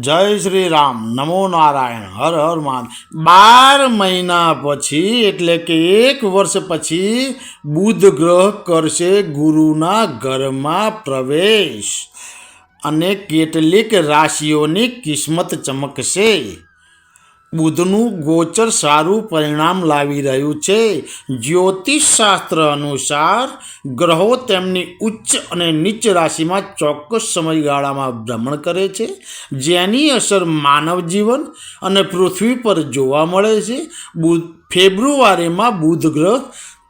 જય શ્રી રામ. નમો નારાયણ. હર હર માન. બાર મહિના પછી, એટલે કે એક વર્ષ પછી, બુધ ગ્રહ કરશે ગુરુના ઘરમાં પ્રવેશ. અને કેટલીક રાશિઓની કિસ્મત ચમકશે. બુધનું ગોચર સારું પરિણામ લાવી રહ્યું છે. જ્યોતિષશાસ્ત્ર અનુસાર ગ્રહો તેમની ઉચ્ચ અને નીચ રાશિમાં ચોક્કસ સમયગાળામાં ભ્રમણ કરે છે, જેની અસર માનવ જીવન અને પૃથ્વી પર જોવા મળે છે. બુધ ફેબ્રુઆરીમાં બુધ ગ્રહ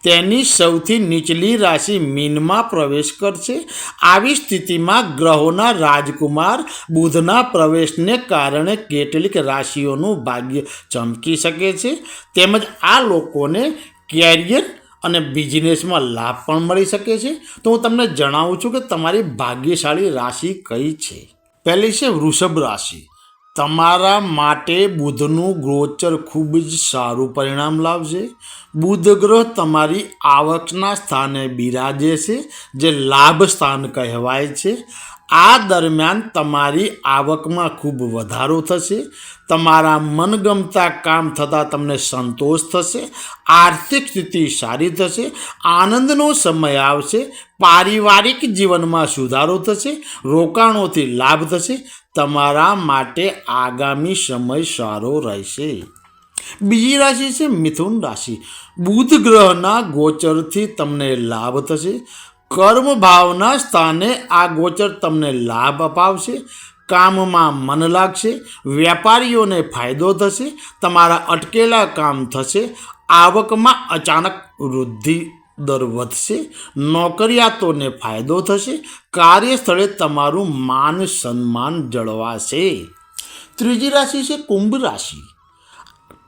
તેની સૌથી નીચલી રાશિ મીનમાં પ્રવેશ કરશે. આવી સ્થિતિમાં ગ્રહોના રાજકુમાર બુધના પ્રવેશને કારણે કેટલીક રાશિઓનું ભાગ્ય ચમકી શકે છે. તેમજ આ લોકોને કેરિયર અને બિઝનેસમાં લાભ પણ મળી શકે છે. તો હું તમને જણાવું છું કે તમારી ભાગ્યશાળી રાશિ કઈ છે? પહેલી છે વૃષભ રાશિ. તમારા માટે બુધનું ગોચર ખૂબ જ સારું પરિણામ લાવશે. બુધ ગ્રહ તમારી આવકના સ્થાને બિરાજે છે, જે લાભ સ્થાન કહેવાય છે. આ દરમિયાન તમારી આવકમાં ખૂબ વધારો થશે, તમારા મનગમતા કામ થતાં તમને સંતોષ થશે, આર્થિક સ્થિતિ સારી થશે, આનંદનો સમય આવશે, પારિવારિક જીવનમાં સુધારો થશે, રોકાણોથી લાભ થશે, તમારા માટે આગામી સમય સારો રહેશે. બીજી રાશિ છે મિથુન રાશિ. બુધ ગ્રહના ગોચરથી તમને લાભ થશે કર્મ ભાવના સ્થાને આ ગોચર તમને લાભ અપાવશે, કામમાં મન લાગશે, વેપારીઓને ફાયદો થશે, તમારા અટકેલા કામ થશે, આવકમાં અચાનક વૃદ્ધિ દર વધશે, નોકરિયાતોને ફાયદો થશે, કાર્યસ્થળે તમારું માન સન્માન જળવાશે. ત્રીજી રાશિ છે કુંભ રાશિ.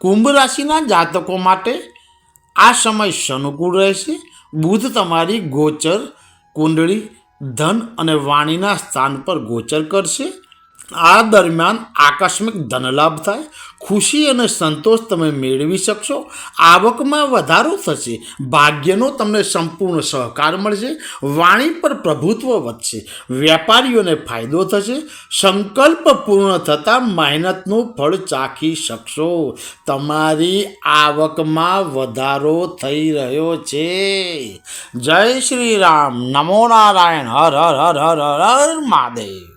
કુંભ રાશિના જાતકો માટે આ સમય સનુકૂળ રહેશે બુધ તમારી ગોચર કુંડળી ધન અને વાણીના સ્થાન પર ગોચર કરશે. આ દરમિયાન આકસ્મિક ધનલાભ થાય, ખુશી અને સંતોષ તમે મેળવી શકશો, આવકમાં વધારો થશે, ભાગ્યનો તમને સંપૂર્ણ સહકાર મળશે, વાણી પર પ્રભુત્વ વધશે, વેપારીઓને ફાયદો થશે, સંકલ્પ પૂર્ણ થતાં મહેનતનું ફળ ચાખી શકશો. તમારી આવકમાં વધારો થઈ રહ્યો છે. જય શ્રી રામ. નમો નારાયણ. હર હર હર હર હર હર મહાદેવ.